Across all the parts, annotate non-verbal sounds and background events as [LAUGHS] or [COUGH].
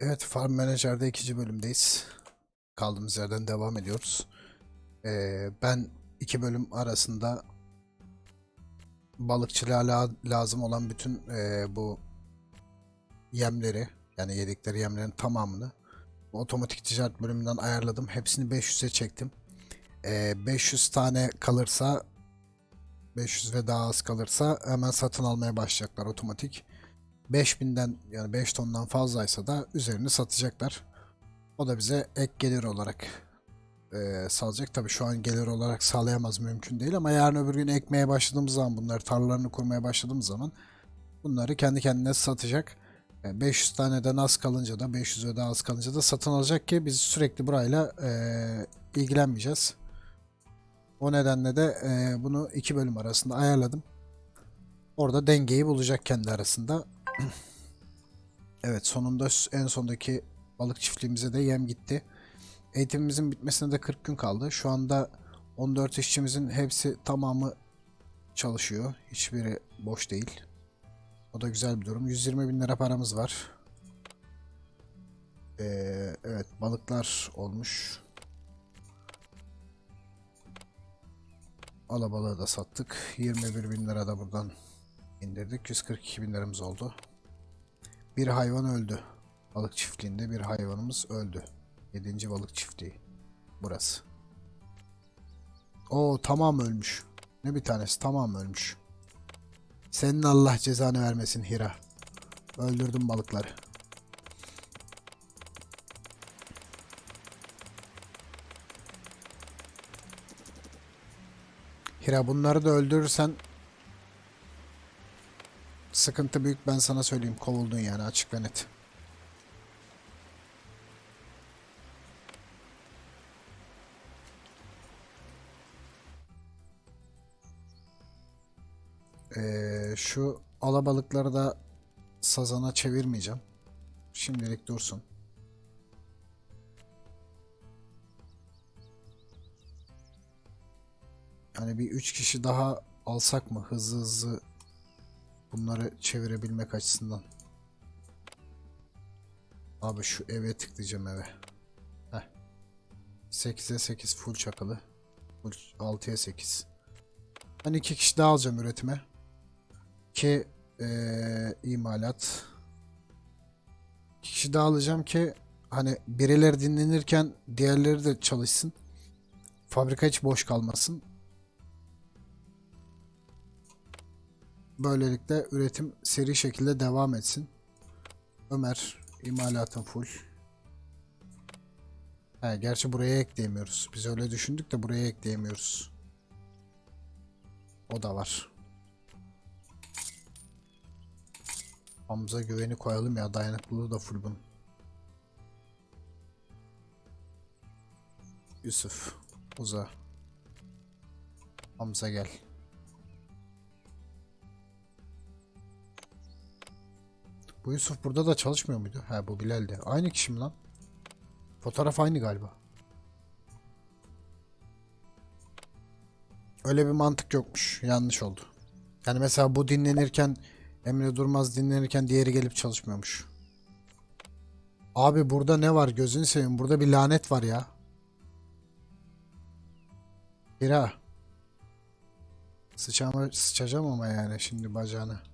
Evet, Farm Manager'da ikinci bölümdeyiz. Kaldığımız yerden devam ediyoruz. Ee, ben iki bölüm arasında balıkçılığa la- lazım olan bütün ee, bu yemleri yani yedikleri yemlerin tamamını otomatik ticaret bölümünden ayarladım. Hepsini 500'e çektim. Ee, 500 tane kalırsa 500 ve daha az kalırsa hemen satın almaya başlayacaklar otomatik. 5000'den yani 5 tondan fazlaysa da üzerini satacaklar. O da bize ek gelir olarak eee sağlayacak. Tabii şu an gelir olarak sağlayamaz mümkün değil ama yarın öbür gün ekmeye başladığımız zaman bunları tarlalarını kurmaya başladığımız zaman bunları kendi kendine satacak. E, 500 taneden az kalınca da 500 ve daha az kalınca da satın alacak ki biz sürekli burayla eee, ilgilenmeyeceğiz. O nedenle de eee, bunu iki bölüm arasında ayarladım. Orada dengeyi bulacak kendi arasında. [CLEARS THROAT] Evet sonunda en sondaki balık çiftliğimize de yem gitti. Eğitimimizin bitmesine de 40 gün kaldı. Şu anda 14 işçimizin hepsi tamamı çalışıyor. Hiçbiri boş değil. O da güzel bir durum. 120 bin lira paramız var. Ee, evet balıklar olmuş. Alabalığı da sattık. 21 bin lira da buradan indirdik. 142 bin liramız oldu. Bir hayvan öldü. Balık çiftliğinde bir hayvanımız öldü. 7. balık çiftliği. Burası. O tamam ölmüş. Ne bir tanesi tamam ölmüş. Senin Allah cezanı vermesin Hira. Öldürdüm balıkları. Hira bunları da öldürürsen sıkıntı büyük ben sana söyleyeyim. Kovuldun yani açık ve net. Ee, şu alabalıkları da sazana çevirmeyeceğim. Şimdilik dursun. Yani bir üç kişi daha alsak mı hızlı hızlı bunları çevirebilmek açısından. Abi şu eve tıklayacağım eve. Heh. 8'e 8 full çakalı. Full 6'ya 8. Ben iki kişi daha alacağım üretime. Ki eee, imalat. İki kişi daha alacağım ki hani birileri dinlenirken diğerleri de çalışsın. Fabrika hiç boş kalmasın. Böylelikle üretim seri şekilde devam etsin. Ömer imalatın full. He, gerçi buraya ekleyemiyoruz. Biz öyle düşündük de buraya ekleyemiyoruz. O da var. Hamza güveni koyalım ya dayanıklılığı da full bunun. Yusuf uza. Hamza gel. Bu Yusuf burada da çalışmıyor muydu? Ha bu Bilal'di. Aynı kişi mi lan? Fotoğraf aynı galiba. Öyle bir mantık yokmuş. Yanlış oldu. Yani mesela bu dinlenirken Emre Durmaz dinlenirken diğeri gelip çalışmıyormuş. Abi burada ne var gözünü seveyim. Burada bir lanet var ya. Hira. Sıçama, sıçacağım ama yani şimdi bacağına.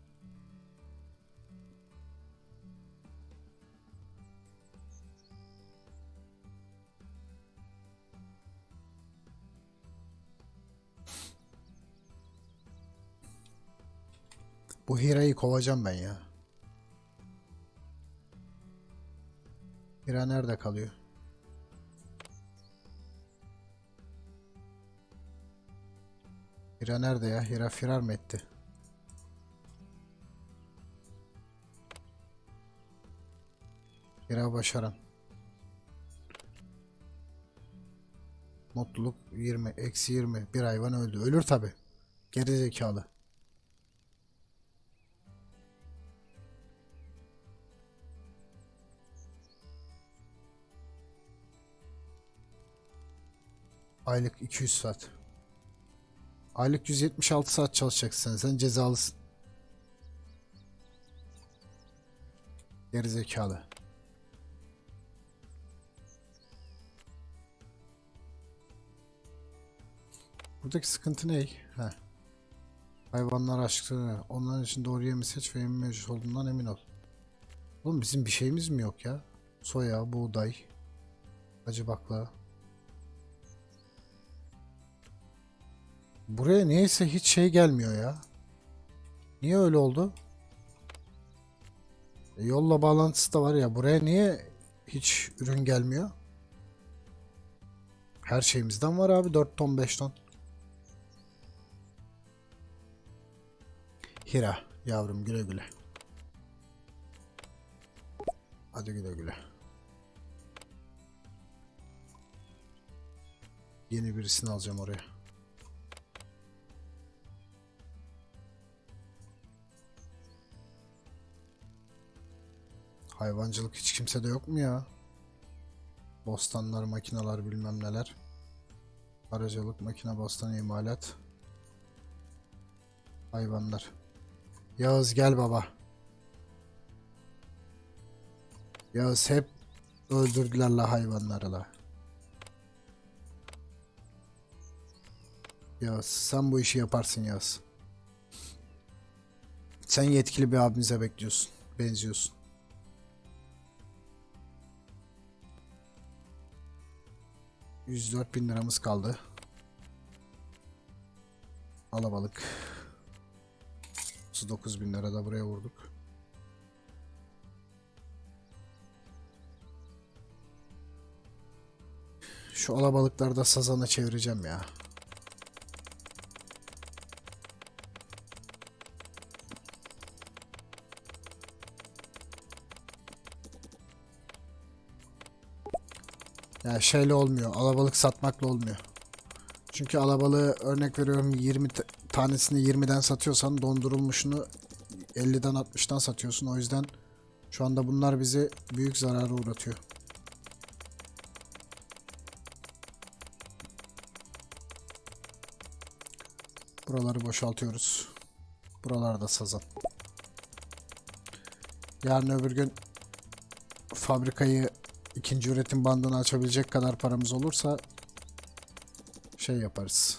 Bu Hira'yı kovacağım ben ya. Hira nerede kalıyor? Hira nerede ya? Hira firar mı etti? Hira başaran. Mutluluk 20. Eksi 20. Bir hayvan öldü. Ölür tabi. Geri zekalı. Aylık 200 saat. Aylık 176 saat çalışacaksın sen cezalısın. Geri. Buradaki sıkıntı ne? Heh. Hayvanlar aşkını, onların için doğru yemi seç ve yemi mevcut olduğundan emin ol. Oğlum bizim bir şeyimiz mi yok ya? Soya, buğday, acı bakla. Buraya niyeyse hiç şey gelmiyor ya. Niye öyle oldu? E, yolla bağlantısı da var ya. Buraya niye hiç ürün gelmiyor? Her şeyimizden var abi 4 ton 5 ton. Hira yavrum güle güle. Hadi güle güle. Yeni birisini alacağım oraya. Hayvancılık hiç kimsede yok mu ya? Bostanlar, makineler bilmem neler. Aracılık, makine, bostan, imalat. Hayvanlar. Yağız gel baba. Yağız hep öldürdüler la hayvanları la. Yağız sen bu işi yaparsın Yağız. Sen yetkili bir abimize bekliyorsun. Benziyorsun. ...104 bin liramız kaldı. Alabalık. 39 bin lira da buraya vurduk. Şu alabalıkları da sazana çevireceğim ya. Ya şeyle olmuyor. Alabalık satmakla olmuyor. Çünkü alabalığı örnek veriyorum 20 t- tanesini 20'den satıyorsan dondurulmuşunu 50'den 60'tan satıyorsun. O yüzden şu anda bunlar bizi büyük zarara uğratıyor. Buraları boşaltıyoruz. Buralarda sazan. Yarın öbür gün fabrikayı ikinci üretim bandını açabilecek kadar paramız olursa şey yaparız.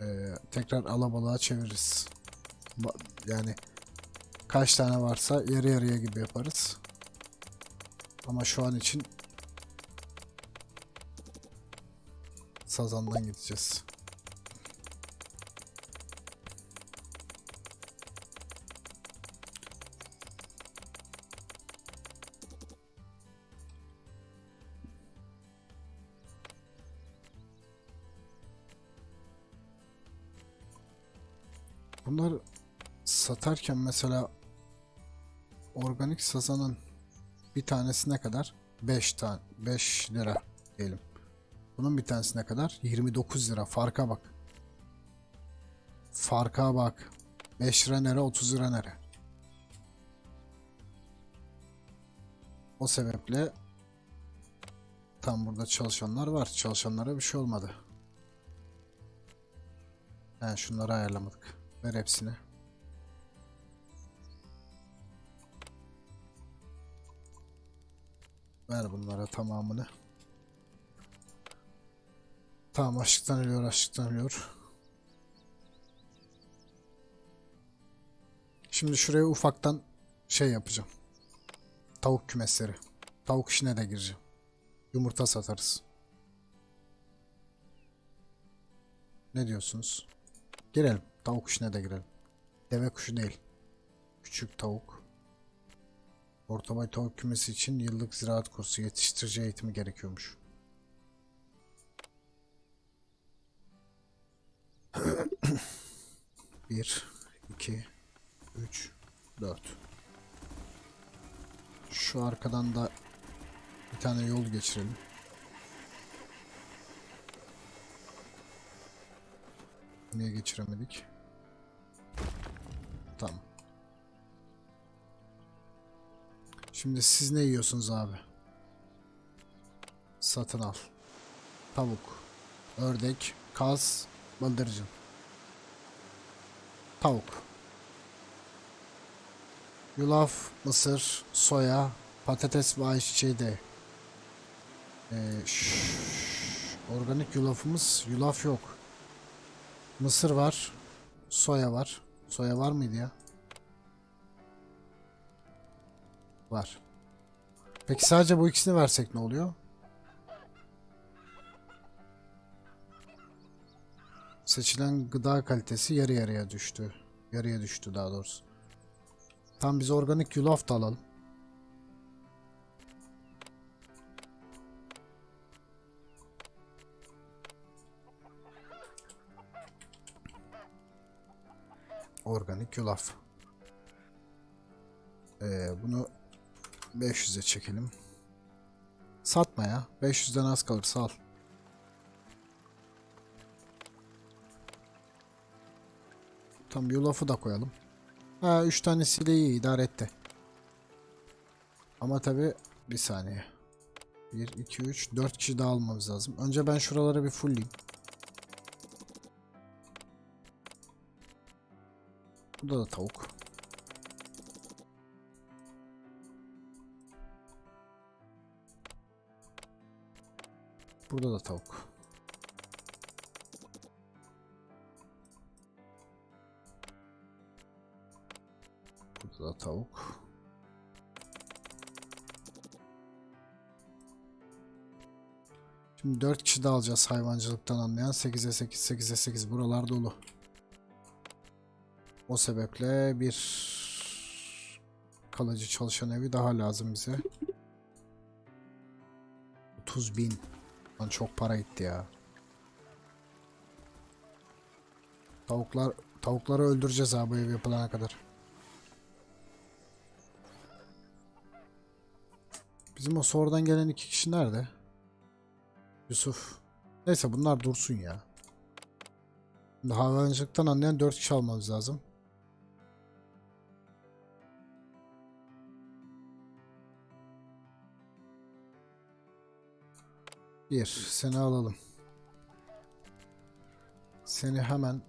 Ee, tekrar alabalığa çeviririz. Ba- yani kaç tane varsa yarı yarıya gibi yaparız. Ama şu an için sazandan gideceğiz. Satarken mesela organik sazanın bir tanesi ne kadar? 5 tane 5 lira diyelim. Bunun bir tanesi ne kadar? 29 lira. Farka bak. Farka bak. 5 lira nere 30 lira nere? O sebeple tam burada çalışanlar var. Çalışanlara bir şey olmadı. He şunları ayarlamadık. Ver hepsini. Ver bunlara tamamını. Tamam açlıktan ölüyor açlıktan ölüyor. Şimdi şuraya ufaktan şey yapacağım. Tavuk kümesleri. Tavuk işine de gireceğim. Yumurta satarız. Ne diyorsunuz? Girelim. Tavuk işine de girelim. Deve kuşu değil. Küçük tavuk. Orta tavuk kümesi için yıllık ziraat kursu yetiştirici eğitimi gerekiyormuş. [COUGHS] Bir, iki, üç, dört. Şu arkadan da bir tane yol geçirelim. Niye geçiremedik? Tamam. Şimdi siz ne yiyorsunuz abi? Satın al. Tavuk, ördek, kaz, bıldırcın. Tavuk. Yulaf, mısır, soya, patates ve ayçiçeği de. Ee, organik yulafımız, yulaf yok. Mısır var. Soya var. Soya var mıydı ya? Var. Peki sadece bu ikisini versek ne oluyor? Seçilen gıda kalitesi yarı yarıya düştü. Yarıya düştü daha doğrusu. Tam biz organik yulaf da alalım. Organik yulaf. Ee, bunu 500'e çekelim. Satma ya. 500'den az kalırsa al. Tam yulafı da koyalım. Ha 3 tanesiyle iyi idare etti. Ama tabi bir saniye. 1, 2, 3, 4 kişi daha almamız lazım. Önce ben şuraları bir fullleyeyim. Burada da tavuk. Burada da tavuk. Burada da tavuk. Şimdi 4 kişi daha alacağız hayvancılıktan anlayan. 8'e 8, 8'e 8 buralar dolu. O sebeple bir kalıcı çalışan evi daha lazım bize. 30 bin. Lan çok para gitti ya. Tavuklar tavukları öldüreceğiz abi ev yapılana kadar. Bizim o sonradan gelen iki kişi nerede? Yusuf. Neyse bunlar dursun ya. Hayvancılıktan anlayan 4 kişi almamız lazım. Bir, seni alalım. Seni hemen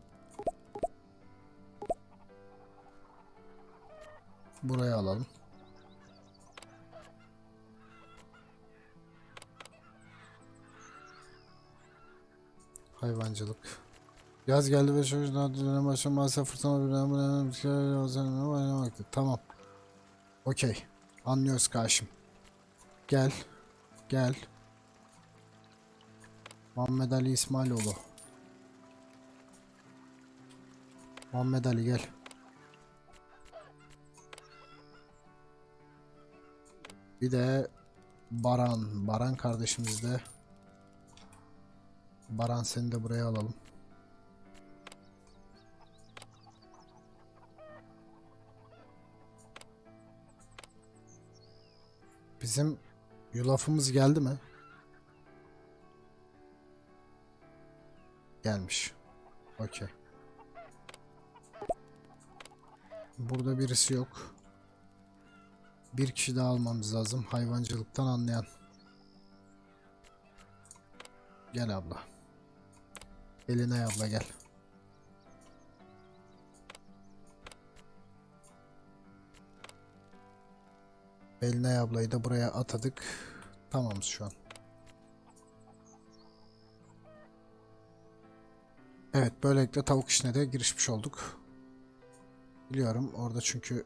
buraya alalım. Hayvancılık. Yaz geldi ve çocuklar başlayan maalesef fırtına birbirine birbirine bir şey üzerine oynamaktı. Tamam. Okey. Anlıyoruz karşım. Gel. Gel. Muhammed Ali İsmailoğlu. Muhammed Ali gel. Bir de Baran. Baran kardeşimiz de. Baran seni de buraya alalım. Bizim yulafımız geldi mi? Gelmiş. Okey. Burada birisi yok. Bir kişi daha almamız lazım. Hayvancılıktan anlayan. Gel abla. Eline abla gel. Eline ablayı da buraya atadık. Tamamız şu an. Evet böylelikle tavuk işine de girişmiş olduk. Biliyorum orada çünkü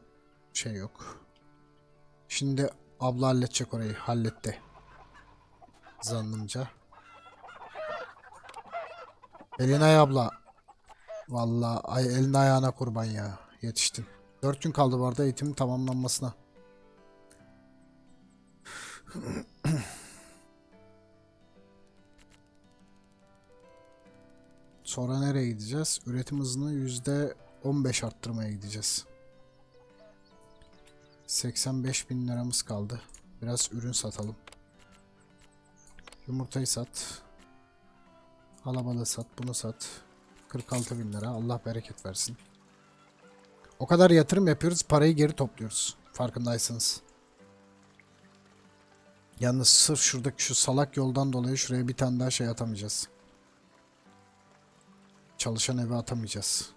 şey yok. Şimdi abla halledecek orayı. Halletti. Zannımca. Elinay abla. Vallahi ay elin ayağına kurban ya. Yetiştin. 4 gün kaldı bu arada eğitimin tamamlanmasına. Sonra nereye gideceğiz? Üretim hızını yüzde 15 arttırmaya gideceğiz. 85 bin liramız kaldı. Biraz ürün satalım. Yumurtayı sat. Alabalığı sat. Bunu sat. 46 bin lira. Allah bereket versin. O kadar yatırım yapıyoruz. Parayı geri topluyoruz. Farkındaysanız. Yalnız sırf şuradaki şu salak yoldan dolayı şuraya bir tane daha şey atamayacağız. Çalışan evi atamayacağız.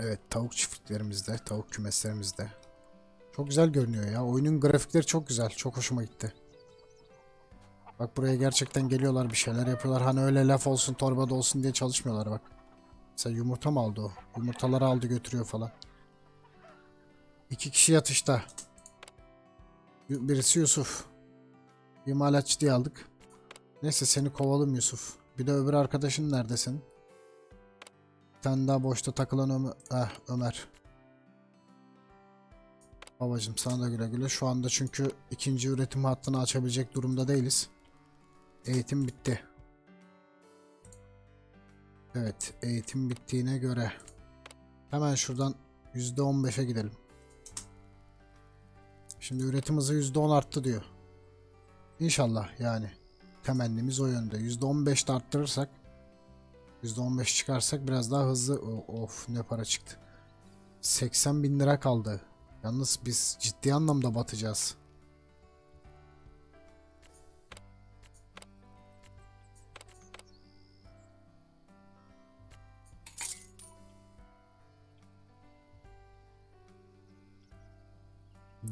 Evet tavuk çiftliklerimizde, tavuk kümeslerimizde. Çok güzel görünüyor ya. Oyunun grafikleri çok güzel. Çok hoşuma gitti. Bak buraya gerçekten geliyorlar bir şeyler yapıyorlar. Hani öyle laf olsun torbada olsun diye çalışmıyorlar bak. Mesela yumurta mı aldı o? Yumurtaları aldı götürüyor falan. İki kişi yatışta. Birisi Yusuf. İmalatçı diye aldık. Neyse seni kovalım Yusuf. Bir de öbür arkadaşın neredesin? Bir tane daha boşta takılan Ömer. Eh, Ömer. Babacım sana da güle güle. Şu anda çünkü ikinci üretim hattını açabilecek durumda değiliz. Eğitim bitti. Evet, eğitim bittiğine göre hemen şuradan %15'e gidelim. Şimdi üretim hızı %10 arttı diyor. İnşallah yani. Temennimiz o yönde. %15 de arttırırsak %15 çıkarsak biraz daha hızlı of ne para çıktı. 80 bin lira kaldı. Yalnız biz ciddi anlamda batacağız.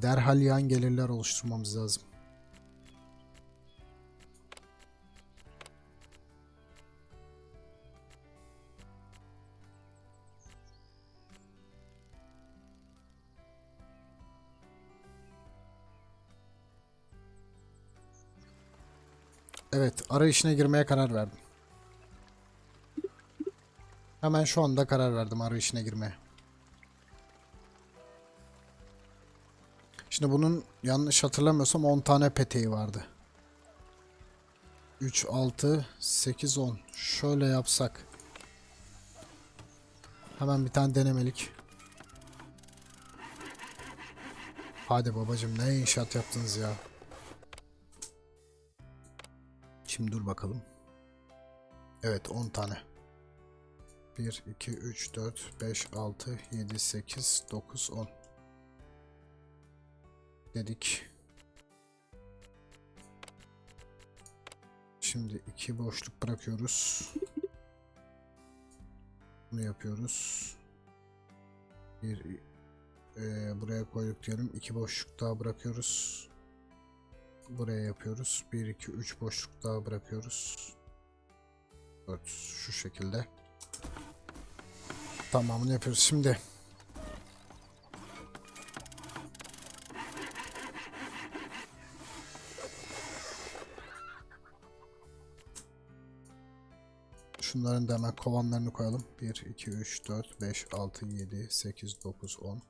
Derhal yan gelirler oluşturmamız lazım. Evet, ara işine girmeye karar verdim. Hemen şu anda karar verdim ara işine girmeye. Şimdi bunun yanlış hatırlamıyorsam 10 tane peteği vardı. 3, 6, 8, 10. Şöyle yapsak. Hemen bir tane denemelik. Hadi babacım ne inşaat yaptınız ya. Şimdi dur bakalım. Evet 10 tane. 1, 2, 3, 4, 5, 6, 7, 8, 9, 10 dedik. Şimdi iki boşluk bırakıyoruz. [LAUGHS] Bunu yapıyoruz. Bir e, buraya koyduk diyelim. İki boşluk daha bırakıyoruz. Buraya yapıyoruz. 1 2 3 boşluk daha bırakıyoruz. 4 şu şekilde. Tamamını yapıyoruz. Şimdi Şunların da hemen kovanlarını koyalım. 1, 2, 3, 4, 5, 6, 7, 8, 9, 10.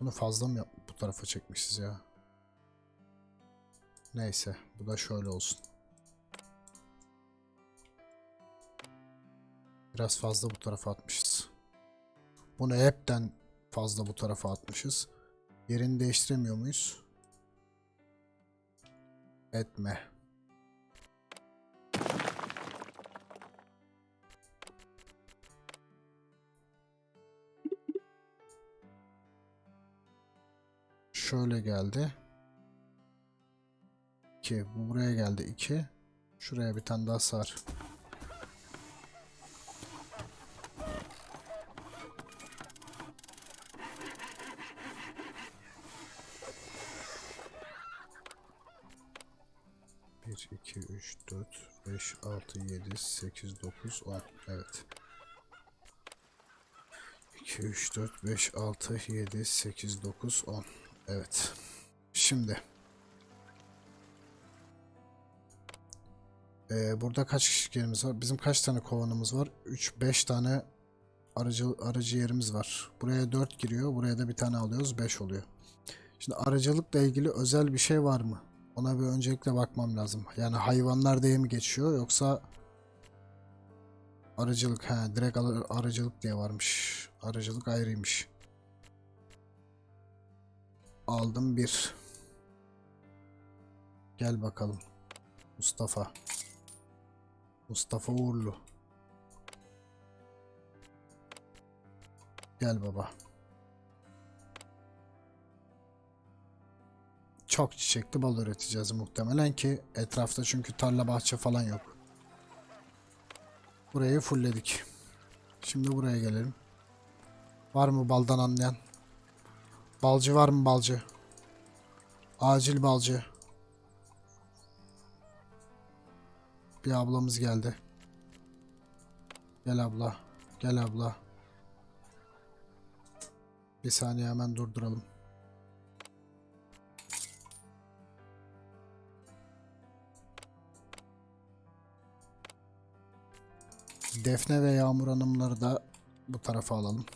Bunu fazla mı yap- bu tarafa çekmişiz ya? Neyse, bu da şöyle olsun. Biraz fazla bu tarafa atmışız. Bunu hepten fazla bu tarafa atmışız. Yerini değiştiremiyor muyuz? Etme. Şöyle geldi. 2. Bu buraya geldi 2. Şuraya bir tane daha sar. Bir, iki, üç, dört, beş, altı, yedi, sekiz, dokuz, on. Evet. 2, 3, 4, 5, 6, 7, 8, 9, 10. Evet. Şimdi. Ee, burada kaç kişilerimiz var? Bizim kaç tane kovanımız var? 3, 5 tane aracı, aracı yerimiz var. Buraya 4 giriyor. Buraya da bir tane alıyoruz. 5 oluyor. Şimdi aracılıkla ilgili özel bir şey var mı? Ona bir öncelikle bakmam lazım. Yani hayvanlar diye mi geçiyor yoksa aracılık ha direkt ar- aracılık diye varmış. Aracılık ayrıymış. Aldım bir. Gel bakalım. Mustafa. Mustafa Uğurlu. Gel baba. Çok çiçekli bal üreteceğiz muhtemelen ki etrafta çünkü tarla bahçe falan yok. Burayı fullledik. Şimdi buraya gelelim. Var mı baldan anlayan? Balcı var mı balcı? Acil balcı. Bir ablamız geldi. Gel abla. Gel abla. Bir saniye hemen durduralım. Defne ve Yağmur Hanımları da bu tarafa alalım.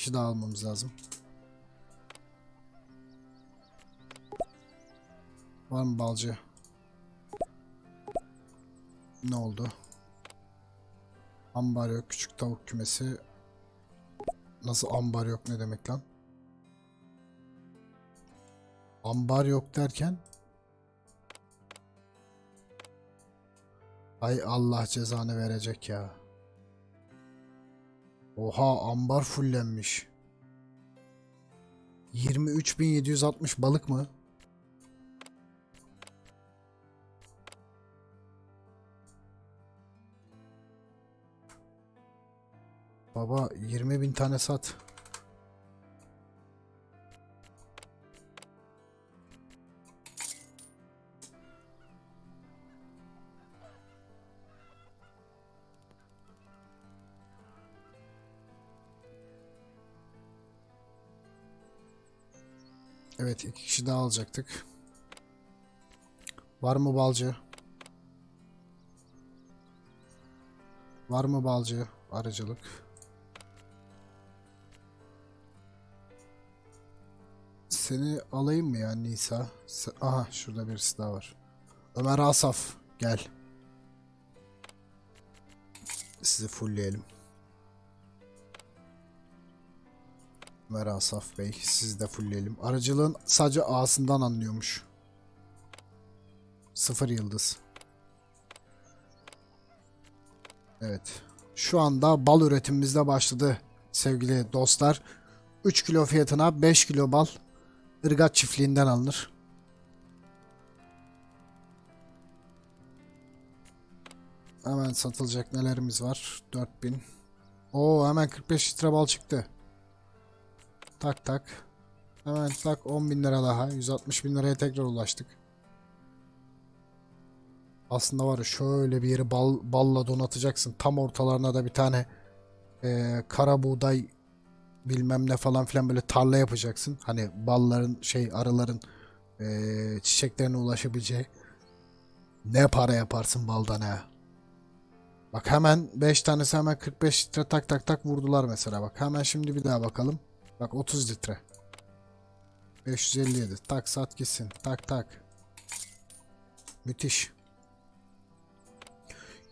Kişi daha almamız lazım. Var mı balcı? Ne oldu? Ambar yok. Küçük tavuk kümesi. Nasıl ambar yok ne demek lan? Ambar yok derken Ay Allah cezanı verecek ya. Oha ambar fullenmiş. 23.760 balık mı? Baba 20.000 tane sat. Evet iki kişi daha alacaktık. Var mı balcı? Var mı balcı? Arıcılık. Seni alayım mı ya Nisa? Aha şurada birisi daha var. Ömer Asaf gel. Sizi fullleyelim. Ömer Asaf Bey sizi de fullleyelim. Arıcılığın sadece A'sından anlıyormuş. Sıfır yıldız. Evet. Şu anda bal üretimimiz de başladı sevgili dostlar. 3 kilo fiyatına 5 kilo bal ırgat çiftliğinden alınır. Hemen satılacak nelerimiz var? 4000. Oo hemen 45 litre bal çıktı. Tak tak. Hemen tak 10 bin lira daha. 160 bin liraya tekrar ulaştık. Aslında var şöyle bir yeri bal, balla donatacaksın. Tam ortalarına da bir tane e, kara buğday bilmem ne falan filan böyle tarla yapacaksın. Hani balların şey arıların e, çiçeklerine ulaşabileceği. Ne para yaparsın baldan ha. Bak hemen 5 tanesi hemen 45 litre tak tak tak vurdular mesela. Bak hemen şimdi bir daha bakalım. Bak 30 litre. 557. Tak sat gitsin. Tak tak. Müthiş.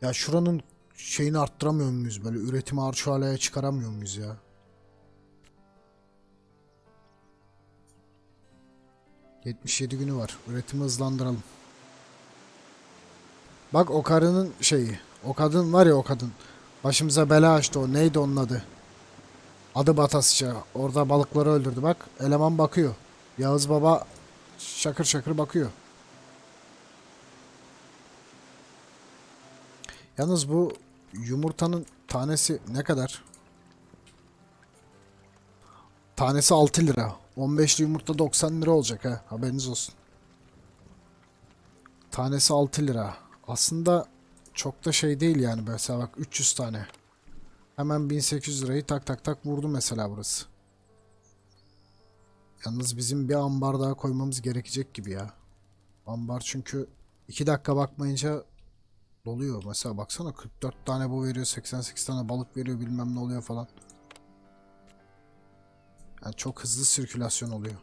Ya şuranın şeyini arttıramıyor muyuz? Böyle üretimi arşu haleye çıkaramıyor muyuz ya? ...77 günü var. Üretimi hızlandıralım. Bak o karının şeyi. O kadın var ya o kadın. Başımıza bela açtı o. Neydi onun adı? Adı Batasça. Orada balıkları öldürdü bak. Eleman bakıyor. Yağız Baba şakır şakır bakıyor. Yalnız bu yumurtanın tanesi ne kadar? Tanesi 6 lira. 15'li yumurta 90 lira olacak ha. Haberiniz olsun. Tanesi 6 lira. Aslında çok da şey değil yani. Mesela bak 300 tane. Hemen 1800 lirayı tak tak tak vurdu mesela burası. Yalnız bizim bir ambar daha koymamız gerekecek gibi ya. Ambar çünkü 2 dakika bakmayınca doluyor. Mesela baksana 44 tane bu veriyor, 88 tane balık veriyor bilmem ne oluyor falan. Yani çok hızlı sirkülasyon oluyor.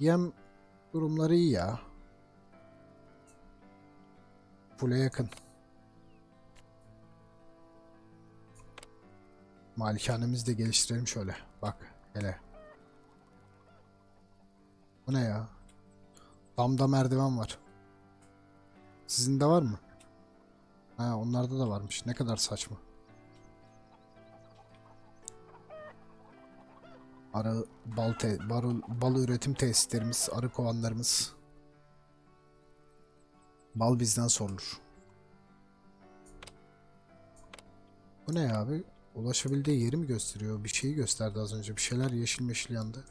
Yem durumları iyi ya. Full'e yakın. Malikanemizi de geliştirelim şöyle. Bak hele. Bu ne ya? Damda merdiven var. Sizin de var mı? Ha onlarda da varmış. Ne kadar saçma. Arı bal te, bal, bal üretim tesislerimiz, arı kovanlarımız. Bal bizden sorulur. Bu ne abi? Ulaşabildiği yeri mi gösteriyor? Bir şeyi gösterdi az önce. Bir şeyler yeşil meşil yandı.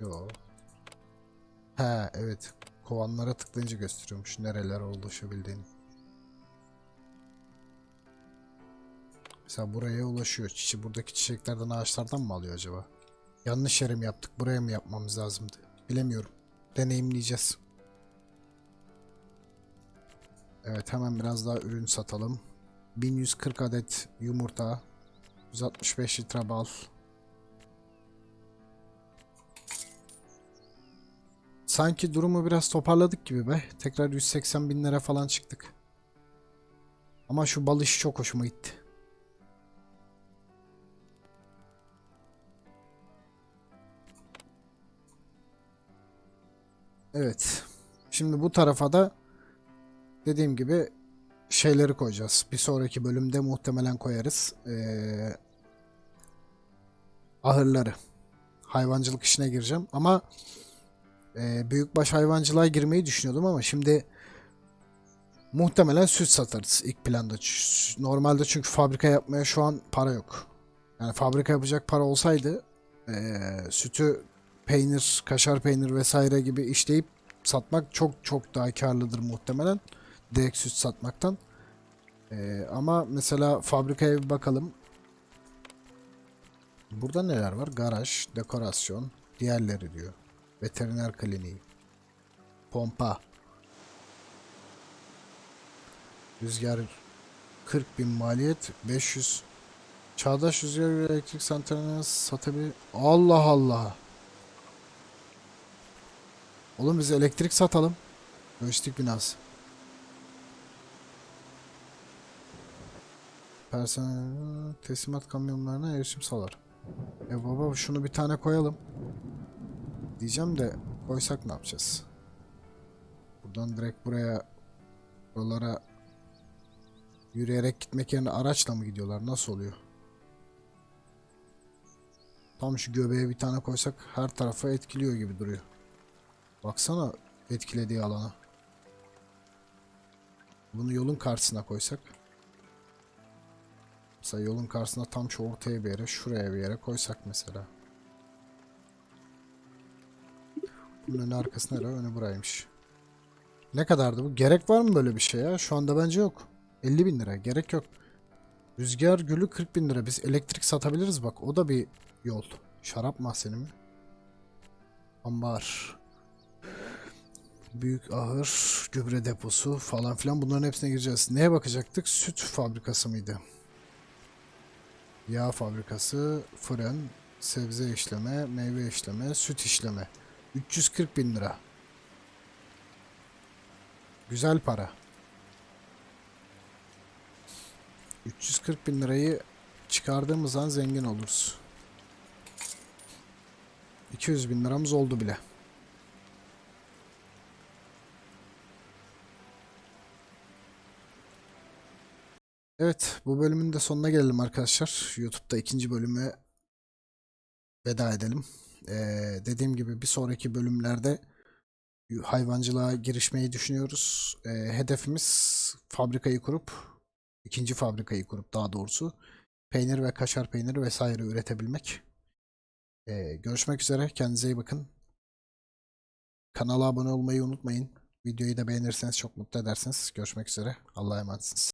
Yo. He evet. Kovanlara tıklayınca gösteriyormuş nerelere ulaşabildiğini. Mesela buraya ulaşıyor. Çiçi buradaki çiçeklerden ağaçlardan mı alıyor acaba? Yanlış yere mi yaptık? Buraya mı yapmamız lazımdı? Bilemiyorum. Deneyimleyeceğiz. Evet hemen biraz daha ürün satalım. 1140 adet yumurta. 165 litre bal. Sanki durumu biraz toparladık gibi be. Tekrar 180 bin lira falan çıktık. Ama şu bal işi çok hoşuma gitti. Evet. Şimdi bu tarafa da dediğim gibi şeyleri koyacağız. Bir sonraki bölümde muhtemelen koyarız. Ee, ahırları. Hayvancılık işine gireceğim ama e, büyükbaş hayvancılığa girmeyi düşünüyordum ama şimdi muhtemelen süt satarız ilk planda. Normalde çünkü fabrika yapmaya şu an para yok. Yani fabrika yapacak para olsaydı e, sütü peynir, kaşar peynir vesaire gibi işleyip satmak çok çok daha karlıdır muhtemelen. Direkt süt satmaktan. Ee, ama mesela fabrikaya bir bakalım. Burada neler var? Garaj, dekorasyon, diğerleri diyor. Veteriner kliniği. Pompa. Rüzgar 40 bin maliyet 500 Çağdaş rüzgar elektrik santraline satabilir. Allah Allah. Oğlum biz elektrik satalım. Lojistik binası. Personel teslimat kamyonlarına erişim sağlar. E baba şunu bir tane koyalım. Diyeceğim de koysak ne yapacağız? Buradan direkt buraya buralara yürüyerek gitmek yerine araçla mı gidiyorlar? Nasıl oluyor? Tam şu göbeğe bir tane koysak her tarafa etkiliyor gibi duruyor. Baksana etkilediği alana. Bunu yolun karşısına koysak. Mesela yolun karşısına tam şu ortaya bir yere, şuraya bir yere koysak mesela. Bunun önü arkası nere? Önü buraymış. Ne kadardı bu? Gerek var mı böyle bir şey ya? Şu anda bence yok. 50 bin lira. Gerek yok. Rüzgar gülü 40 bin lira. Biz elektrik satabiliriz bak. O da bir yol. Şarap mahzeni mi? Ambar. Büyük ahır, gübre deposu falan filan bunların hepsine gireceğiz. Neye bakacaktık? Süt fabrikası mıydı? Yağ fabrikası, fırın, sebze işleme, meyve işleme, süt işleme. 340 bin lira. Güzel para. 340 bin lirayı çıkardığımız an zengin oluruz. 200 bin liramız oldu bile. Evet, bu bölümün de sonuna gelelim arkadaşlar. YouTube'da ikinci bölüme veda edelim. Ee, dediğim gibi bir sonraki bölümlerde hayvancılığa girişmeyi düşünüyoruz. Ee, hedefimiz fabrikayı kurup, ikinci fabrikayı kurup daha doğrusu peynir ve kaşar peyniri vesaire üretebilmek. Ee, görüşmek üzere, kendinize iyi bakın. Kanala abone olmayı unutmayın. Videoyu da beğenirseniz çok mutlu edersiniz. Görüşmek üzere, Allah'a emanetsiniz.